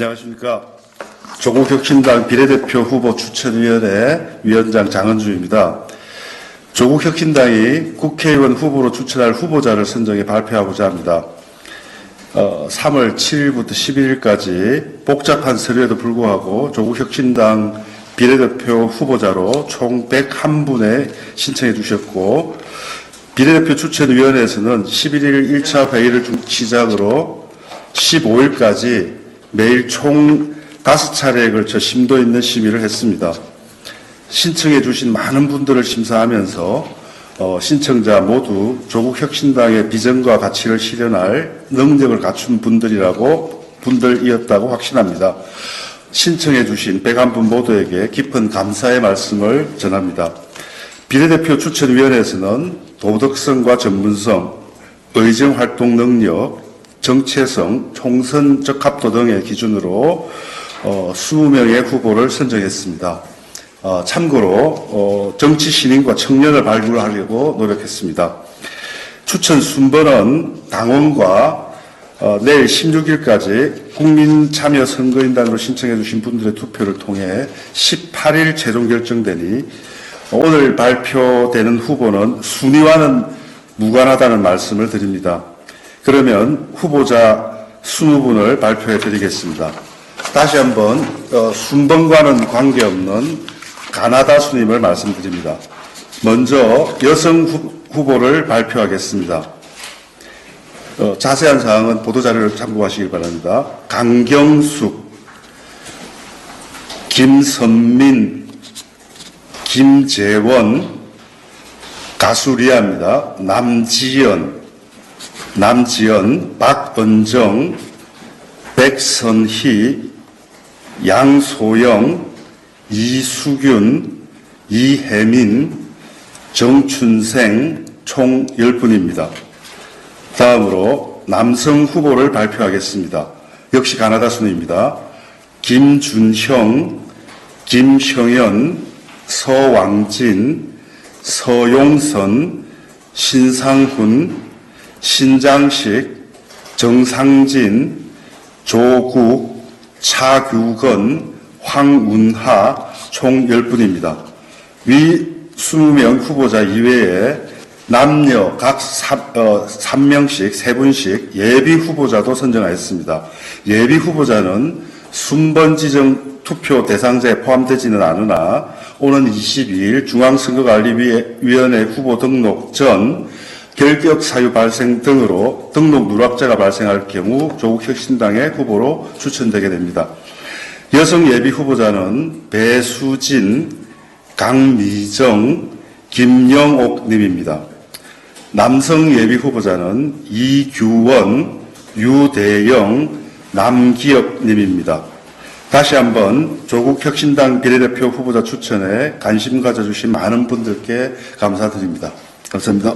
안녕하십니까. 조국혁신당 비례대표 후보 추천위원회 위원장 장은주입니다. 조국혁신당이 국회의원 후보로 추천할 후보자를 선정해 발표하고자 합니다. 어, 3월 7일부터 11일까지 복잡한 서류에도 불구하고 조국혁신당 비례대표 후보자로 총 101분에 신청해 주셨고 비례대표 추천위원회에서는 11일 1차 회의를 중- 시작으로 15일까지 매일 총 5차례에 걸쳐 심도 있는 심의를 했습니다. 신청해 주신 많은 분들을 심사하면서 어, 신청자 모두 조국 혁신당의 비전과 가치를 실현할 능력을 갖춘 분들이라고 분들이었다고 확신합니다. 신청해 주신 101분 모두에게 깊은 감사의 말씀을 전합니다. 비례대표 추천위원회에서는 도덕성과 전문성, 의정활동 능력, 정체성, 총선 적합도 등의 기준으로 어, 20명의 후보를 선정했습니다. 어, 참고로 어, 정치 신인과 청년을 발굴하려고 노력했습니다. 추천 순번은 당원과 어, 내일 16일까지 국민참여선거인단으로 신청해 주신 분들의 투표를 통해 18일 최종 결정되니 오늘 발표되는 후보는 순위와는 무관하다는 말씀을 드립니다. 그러면 후보자 20분을 발표해 드리겠습니다. 다시 한번 어, 순번과는 관계없는 가나다 순임을 말씀드립니다. 먼저 여성 후- 후보를 발표하겠습니다. 어, 자세한 사항은 보도자료를 참고하시길 바랍니다. 강경숙, 김선민, 김재원, 가수리아입니다. 남지연, 남지연, 박은정, 백선희, 양소영, 이수균, 이혜민, 정춘생 총 10분입니다. 다음으로 남성 후보를 발표하겠습니다. 역시 가나다 순입니다. 김준형, 김형연, 서왕진, 서용선, 신상훈, 신장식, 정상진, 조국, 차규건, 황운하 총 10분입니다. 위 20명 후보자 이외에 남녀 각 3명씩, 3분씩 예비 후보자도 선정하였습니다. 예비 후보자는 순번 지정 투표 대상자에 포함되지는 않으나 오는 22일 중앙선거관리위원회 후보 등록 전 결격 사유 발생 등으로 등록 누락자가 발생할 경우 조국 혁신당의 후보로 추천되게 됩니다. 여성 예비 후보자는 배수진, 강미정, 김영옥 님입니다. 남성 예비 후보자는 이규원, 유대영, 남기혁 님입니다. 다시 한번 조국 혁신당 비례대표 후보자 추천에 관심 가져주신 많은 분들께 감사드립니다. 감사합니다.